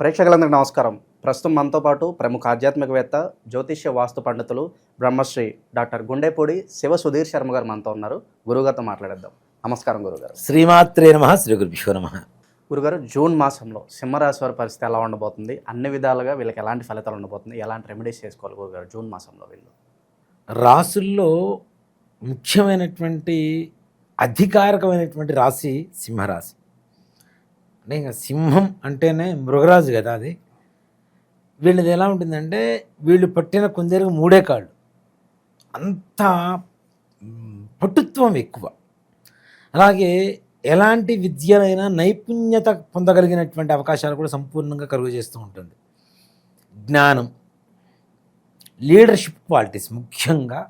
ప్రేక్షకులందరికీ నమస్కారం. ప్రస్తుతం మనతో పాటు ప్రముఖ ఆధ్యాత్మికవేత్త జ్యోతిష్య వాస్తు పండితులు బ్రహ్మశ్రీ డాక్టర్ గుండెపూడి శివ సుధీర్ శర్మ గారు మనతో ఉన్నారు. గురుగారితో మాట్లాడేద్దాం. నమస్కారం గురుగారు శ్రీమాత్రే నమ శ్రీ గురుభ్యో నమ. గురుగారు జూన్ మాసంలో సింహరాశి వారి పరిస్థితి ఎలా ఉండబోతుంది? అన్ని విధాలుగా వీళ్ళకి ఎలాంటి ఫలితాలు ఉండబోతుంది? ఎలాంటి రెమెడీస్ చేసుకోవాలి గురుగారు జూన్ మాసంలో వీళ్ళు? రాసుల్లో ముఖ్యమైనటువంటి అధికారకమైనటువంటి రాశి సింహరాశి. అంటే ఇంకా సింహం అంటేనే మృగరాజు కదా అది. వీళ్ళది ఎలా ఉంటుందంటే వీళ్ళు పట్టిన కొందరికి మూడే కాళ్ళు. అంత పటుత్వం ఎక్కువ. అలాగే ఎలాంటి విద్యనైనా నైపుణ్యత పొందగలిగినటువంటి అవకాశాలు కూడా సంపూర్ణంగా కలుగు చేస్తూ ఉంటుంది. జ్ఞానం లీడర్షిప్ క్వాలిటీస్ ముఖ్యంగా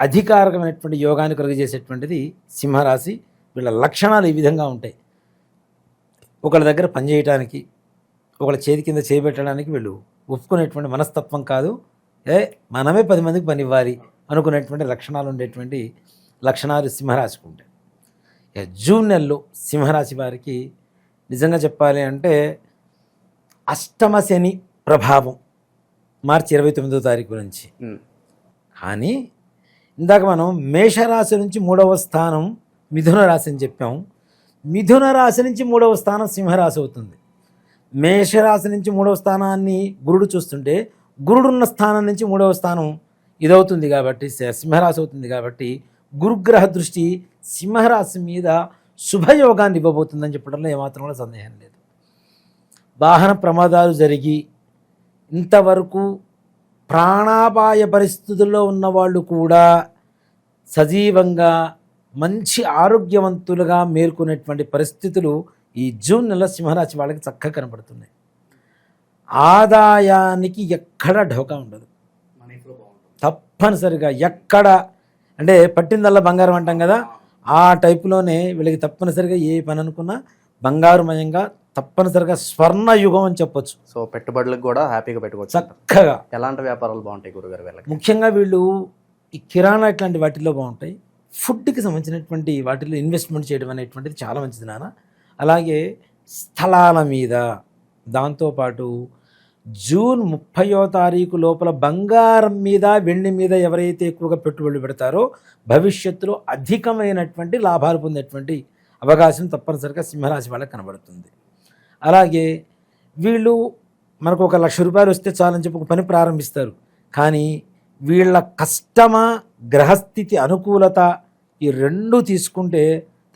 అధికారకమైనటువంటి యోగాన్ని కలుగజేసేటువంటిది సింహరాశి. వీళ్ళ లక్షణాలు ఈ విధంగా ఉంటాయి. ఒకళ్ళ దగ్గర పనిచేయటానికి ఒకళ్ళ చేతి కింద చేయబెట్టడానికి వీళ్ళు ఒప్పుకునేటువంటి మనస్తత్వం కాదు. ఏ మనమే పది మందికి పని ఇవ్వాలి అనుకునేటువంటి లక్షణాలు ఉండేటువంటి లక్షణాలు సింహరాశికి ఉంటాయి. జూన్ నెలలో సింహరాశి వారికి నిజంగా చెప్పాలి అంటే అష్టమ శని ప్రభావం మార్చి ఇరవై తొమ్మిదో తారీఖు నుంచి. కానీ ఇందాక మనం మేషరాశి నుంచి మూడవ స్థానం మిథున రాశి అని చెప్పాం. మిథున రాశి నుంచి మూడవ స్థానం సింహరాశి అవుతుంది. మేషరాశి నుంచి మూడవ స్థానాన్ని గురుడు చూస్తుంటే గురుడున్న స్థానం నుంచి మూడవ స్థానం ఇదవుతుంది కాబట్టి సింహరాశి అవుతుంది కాబట్టి గురుగ్రహ దృష్టి సింహరాశి మీద శుభయోగాన్ని ఇవ్వబోతుందని చెప్పడంలో ఏమాత్రం కూడా సందేహం లేదు. వాహన ప్రమాదాలు జరిగి ఇంతవరకు ప్రాణాపాయ పరిస్థితుల్లో ఉన్నవాళ్ళు కూడా సజీవంగా మంచి ఆరోగ్యవంతులుగా మేల్కొనేటువంటి పరిస్థితులు ఈ జూన్ నెల సింహరాశి వాళ్ళకి చక్కగా కనబడుతున్నాయి ఆదాయానికి ఎక్కడ ఢోకా ఉండదు. తప్పనిసరిగా ఎక్కడ అంటే పట్టిందల్లా బంగారం అంటాం కదా ఆ టైపులోనే వీళ్ళకి తప్పనిసరిగా ఏ పని అనుకున్నా బంగారుమయంగా తప్పనిసరిగా స్వర్ణ యుగం అని చెప్పొచ్చు. సో పెట్టుబడులకు కూడా హ్యాపీగా పెట్టుకోవచ్చు. చక్కగా. ఎలాంటి వ్యాపారాలు బాగుంటాయి గురుగారు వీళ్ళకి? ముఖ్యంగా వీళ్ళు ఈ కిరాణా ఇట్లాంటి వాటిల్లో బాగుంటాయి. ఫుడ్కి సంబంధించినటువంటి వాటిల్లో ఇన్వెస్ట్మెంట్ చేయడం అనేటువంటిది చాలా మంచిది నాన్న. అలాగే స్థలాల మీద దాంతోపాటు జూన్ ముప్పయో తారీఖు లోపల బంగారం మీద వెండి మీద ఎవరైతే ఎక్కువగా పెట్టుబడులు పెడతారో భవిష్యత్తులో అధికమైనటువంటి లాభాలు పొందేటువంటి అవకాశం తప్పనిసరిగా సింహరాశి వాళ్ళకి కనబడుతుంది. అలాగే వీళ్ళు మనకు ఒక లక్ష రూపాయలు వస్తే చాలని చెప్పి ఒక పని ప్రారంభిస్తారు. కానీ వీళ్ళ కష్టమ గ్రహస్థితి అనుకూలత ఈ రెండు తీసుకుంటే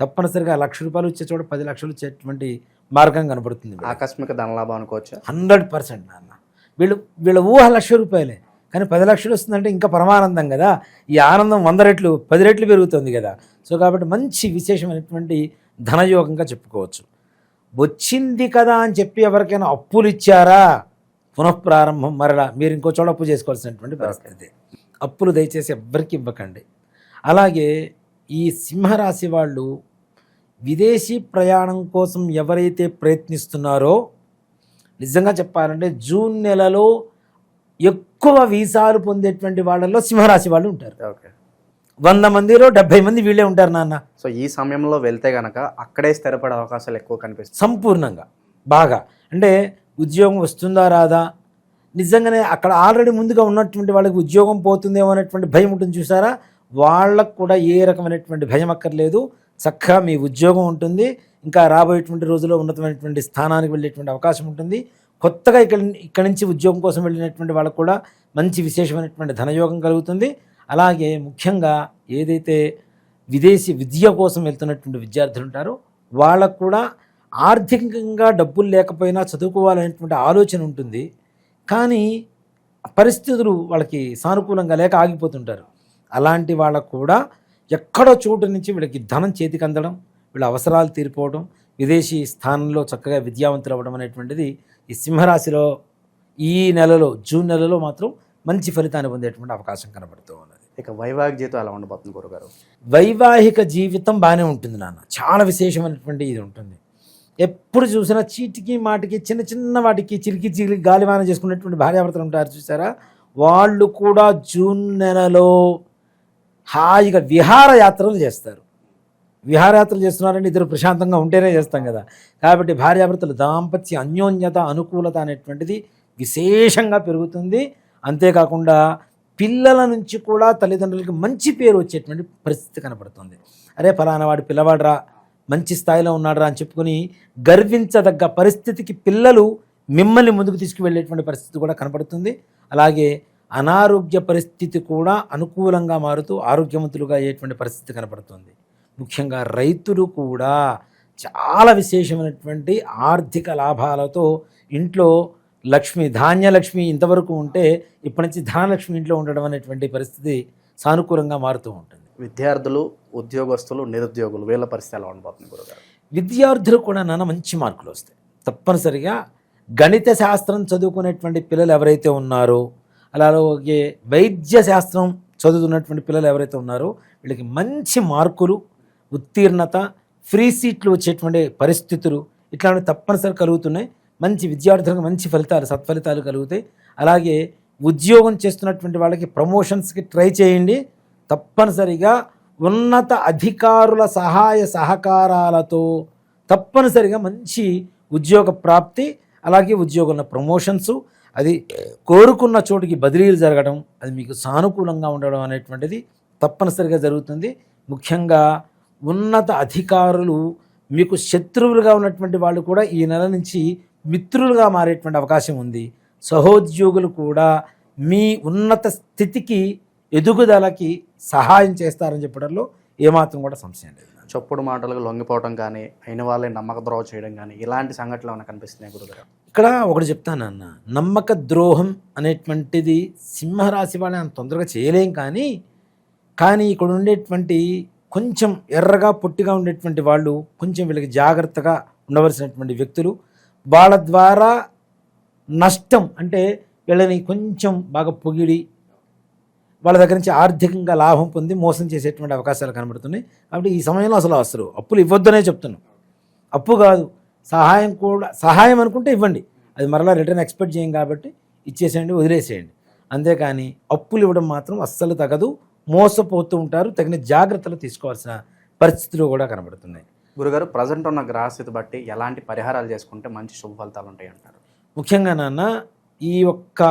తప్పనిసరిగా లక్ష రూపాయలు వచ్చే చోట పది లక్షలు వచ్చేటువంటి మార్గం కనబడుతుంది ఆకస్మిక ధనలాభం అనుకోవచ్చా? హండ్రెడ్ పర్సెంట్ నాన్న. వీళ్ళు వీళ్ళ ఊహ లక్ష రూపాయలే. కానీ పది లక్షలు వస్తుందంటే ఇంకా పరమానందం కదా. ఈ ఆనందం వంద రెట్లు పది రెట్లు పెరుగుతుంది కదా. సో కాబట్టి మంచి విశేషమైనటువంటి ధనయోగంగా చెప్పుకోవచ్చు. వచ్చింది కదా అని చెప్పి ఎవరికైనా అప్పులు ఇచ్చారా? పునఃప్రారంభం మరలా మీరు ఇంకో చోట అప్పు చేసుకోవాల్సినటువంటి పరిస్థితి. అప్పులు దయచేసి ఎవ్వరికి ఇవ్వకండి. అలాగే ఈ సింహరాశి వాళ్ళు విదేశీ ప్రయాణం కోసం ఎవరైతే ప్రయత్నిస్తున్నారో నిజంగా చెప్పాలంటే జూన్ నెలలో ఎక్కువ వీసాలు పొందేటువంటి వాళ్ళలో సింహరాశి వాళ్ళు ఉంటారు. ఓకే. వంద మందిలో డెబ్బై మంది వీళ్ళే ఉంటారు నాన్న. సో ఈ సమయంలో వెళ్తే గనక అక్కడే స్థిరపడే అవకాశాలు ఎక్కువ కనిపిస్తాయి. సంపూర్ణంగా. బాగా. అంటే ఉద్యోగం వస్తుందా రాదా? నిజంగానే అక్కడ ఆల్రెడీ ముందుగా ఉన్నటువంటి వాళ్ళకి ఉద్యోగం పోతుందేమో అనేటువంటి భయం ఉంటుంది చూసారా? వాళ్ళకు కూడా ఏ రకమైనటువంటి భయం అక్కర్లేదు చక్కగా మీ ఉద్యోగం ఉంటుంది. ఇంకా రాబోయేటువంటి రోజుల్లో ఉన్నతమైనటువంటి స్థానానికి వెళ్ళేటువంటి అవకాశం ఉంటుంది. కొత్తగా ఇక్కడ ఇక్కడి నుంచి ఉద్యోగం కోసం వెళ్ళినటువంటి వాళ్ళకు కూడా మంచి విశేషమైనటువంటి ధనయోగం కలుగుతుంది. అలాగే ముఖ్యంగా ఏదైతే విదేశీ విద్య కోసం వెళ్తున్నటువంటి విద్యార్థులు ఉంటారో వాళ్ళకు కూడా ఆర్థికంగా డబ్బులు లేకపోయినా చదువుకోవాలనేటువంటి ఆలోచన ఉంటుంది. కానీ పరిస్థితులు వాళ్ళకి సానుకూలంగా లేక ఆగిపోతుంటారు. అలాంటి వాళ్ళకు కూడా ఎక్కడో చోటు నుంచి వీళ్ళకి ధనం చేతికి అందడం వీళ్ళ అవసరాలు తీరిపోవడం విదేశీ స్థానంలో చక్కగా విద్యావంతులు అవ్వడం అనేటువంటిది ఈ సింహరాశిలో ఈ నెలలో జూన్ నెలలో మాత్రం మంచి ఫలితాన్ని పొందేటువంటి అవకాశం కనబడుతూ ఉన్నది. ఇక వైవాహిక జీవితం ఎలా ఉండబోతుంది గురుగారు? వైవాహిక జీవితం బాగానే ఉంటుంది నాన్న. చాలా విశేషమైనటువంటి ఇది ఉంటుంది. ఎప్పుడు చూసినా చీటికి మాటికి చిన్న చిన్న వాటికి చిలికి చిలికి గాలివాన చేసుకునేటువంటి భార్యాభర్తలు ఉంటారు చూసారా? వాళ్ళు కూడా జూన్ నెలలో హాయిగా విహారయాత్రలు చేస్తారు. విహారయాత్రలు చేస్తున్నారంటే ఇద్దరు ప్రశాంతంగా ఉంటేనే చేస్తాం కదా. కాబట్టి భార్యాభర్తలు దాంపత్య అన్యోన్యత అనుకూలత అనేటువంటిది విశేషంగా పెరుగుతుంది. అంతేకాకుండా పిల్లల నుంచి కూడా తల్లిదండ్రులకి మంచి పేరు వచ్చేటువంటి పరిస్థితి కనపడుతుంది. అరే ఫలానా వాడు పిల్లవాడరా మంచి స్థాయిలో ఉన్నాడరా అని చెప్పుకొని గర్వించదగ్గ పరిస్థితికి పిల్లలు మిమ్మల్ని ముందుకు తీసుకువెళ్ళేటువంటి పరిస్థితి కూడా కనపడుతుంది. అలాగే అనారోగ్య పరిస్థితి కూడా అనుకూలంగా మారుతూ ఆరోగ్యవంతులుగా అయ్యేటువంటి పరిస్థితి కనపడుతుంది. ముఖ్యంగా రైతులు కూడా చాలా విశేషమైనటువంటి ఆర్థిక లాభాలతో ఇంట్లో లక్ష్మి ధాన్యలక్ష్మి ఇంతవరకు ఉంటే ఇప్పటి నుంచి ధనలక్ష్మి ఇంట్లో ఉండడం అనేటువంటి పరిస్థితి సానుకూలంగా మారుతూ ఉంటుంది. విద్యార్థులు ఉద్యోగస్తులు నిరుద్యోగులు వీళ్ళ పరిస్థితి ఎలా ఉండబోతుంది గురుగారు? విద్యార్థులు కూడా నాన్న మంచి మార్కులు వస్తాయి. తప్పనిసరిగా గణిత శాస్త్రం చదువుకునేటువంటి పిల్లలు ఎవరైతే ఉన్నారో అలాగే వైద్య శాస్త్రం చదువుతున్నటువంటి పిల్లలు ఎవరైతే ఉన్నారో వీళ్ళకి మంచి మార్కులు ఉత్తీర్ణత ఫ్రీ సీట్లు వచ్చేటువంటి పరిస్థితులు ఇట్లాంటివి తప్పనిసరి కలుగుతున్నాయి. మంచి విద్యార్థులకు మంచి ఫలితాలు సత్ఫలితాలు కలుగుతాయి. అలాగే ఉద్యోగం చేస్తున్నటువంటి వాళ్ళకి ప్రమోషన్స్కి ట్రై చేయండి. తప్పనిసరిగా ఉన్నత అధికారుల సహాయ సహకారాలతో తప్పనిసరిగా మంచి ఉద్యోగ ప్రాప్తి అలాగే ఉద్యోగంలో ప్రమోషన్స్ అది కోరుకున్న చోటికి బదిలీలు జరగడం అది మీకు సానుకూలంగా ఉండడం అనేటువంటిది తప్పనిసరిగా జరుగుతుంది. ముఖ్యంగా ఉన్నత అధికారులు మీకు శత్రువులుగా ఉన్నటువంటి వాళ్ళు కూడా ఈ నెల నుంచి మిత్రులుగా మారేటువంటి అవకాశం ఉంది. సహోద్యోగులు కూడా మీ ఉన్నత స్థితికి ఎదుగుదలకి సహాయం చేస్తారని చెప్పడంలో ఏమాత్రం కూడా సంశయం లేదు. చప్పుడు మాటలకు లొంగిపోవడం కానీ అయిన వాళ్ళని నమ్మక ద్రోహం చేయడం కానీ ఇలాంటి సంఘటనలు ఏమైనా కనిపిస్తున్నాయి గురుగారు? ఇక్కడ ఒకటి చెప్తానన్న నమ్మక ద్రోహం అనేటువంటిది సింహరాశి వాళ్ళని అంత తొందరగా చేయలేం కానీ కానీ ఇక్కడ ఉండేటువంటి కొంచెం ఎర్రగా పొట్టిగా ఉండేటువంటి వాళ్ళు కొంచెం వీళ్ళకి జాగ్రత్తగా ఉండవలసినటువంటి వ్యక్తులు వాళ్ళ ద్వారా నష్టం అంటే వీళ్ళని కొంచెం బాగా పొగిడి వాళ్ళ దగ్గర నుంచి ఆర్థికంగా లాభం పొంది మోసం చేసేటువంటి అవకాశాలు కనబడుతున్నాయి. కాబట్టి ఈ సమయంలో అసలు అసలు అప్పులు ఇవ్వద్దనే చెప్తున్నాం. అప్పు కాదు. సహాయం కూడా సహాయం అనుకుంటే ఇవ్వండి. అది మరలా రిటర్న్ ఎక్స్పెక్ట్ చేయం కాబట్టి ఇచ్చేసేయండి వదిలేసేయండి. అంతేకాని అప్పులు ఇవ్వడం మాత్రం అస్సలు తగదు. మోసపోతూ ఉంటారు. తగిన జాగ్రత్తలు తీసుకోవాల్సిన పరిస్థితులు కూడా కనబడుతున్నాయి. గురుగారు ప్రజెంట్ ఉన్న గ్రహస్థితి బట్టి ఎలాంటి పరిహారాలు చేసుకుంటే మంచి శుభ ఫలితాలు ఉంటాయి అంటారు? ముఖ్యంగా నాన్న ఈ ఒక్క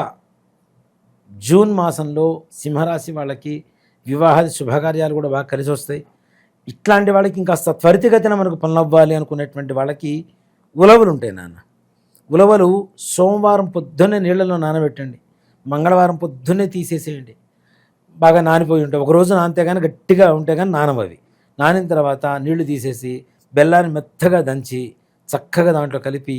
జూన్ మాసంలో సింహరాశి వాళ్ళకి వివాహాది శుభకార్యాలు కూడా బాగా కలిసి వస్తాయి ఇట్లాంటి వాళ్ళకి ఇంకా త్వరితగతిన మనకు పనులు అవ్వాలి అనుకునేటువంటి వాళ్ళకి ఉలవలు ఉంటాయి నాన్న. ఉలవలు సోమవారం పొద్దున్నే నీళ్ళలో నానబెట్టండి. మంగళవారం పొద్దున్నే తీసేసేయండి. బాగా నానిపోయి ఉంటాయి. ఒక రోజు నానితే కానీ గట్టిగా ఉంటే కానీ నానవవి. నానిన తర్వాత నీళ్ళు తీసేసి బెల్లాన్ని మెత్తగా దంచి చక్కగా దాంట్లో కలిపి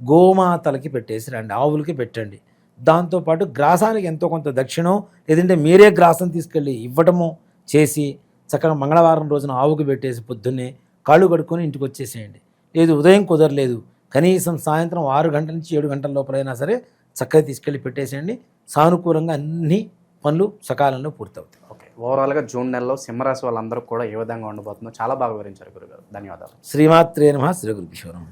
గోమాతలకి పెట్టేసి రండి. ఆవులకి పెట్టండి. దాంతోపాటు గ్రాసానికి ఎంతో కొంత దక్షిణం లేదంటే మీరే గ్రాసం తీసుకెళ్ళి ఇవ్వటము చేసి చక్కగా మంగళవారం రోజున ఆవుకు పెట్టేసి పొద్దున్నే కాళ్ళు కడుక్కొని ఇంటికి వచ్చేసేయండి. లేదు ఉదయం కుదరలేదు. కనీసం సాయంత్రం ఆరు గంటల నుంచి ఏడు గంటల లోపలైనా సరే చక్కగా తీసుకెళ్ళి పెట్టేసేయండి. సానుకూలంగా అన్ని పనులు సకాలంలో పూర్తవుతాయి. ఓకే. ఓవరాల్గా జూన్ నెలలో సింహరాశి వాళ్ళందరూ కూడా ఏ విధంగా ఉండబోతుందో చాలా బాగా వివరించారు గురుగారు. ధన్యవాదాలు. శ్రీమాత్రే నమ శ్రీ గురుభీశ్వరం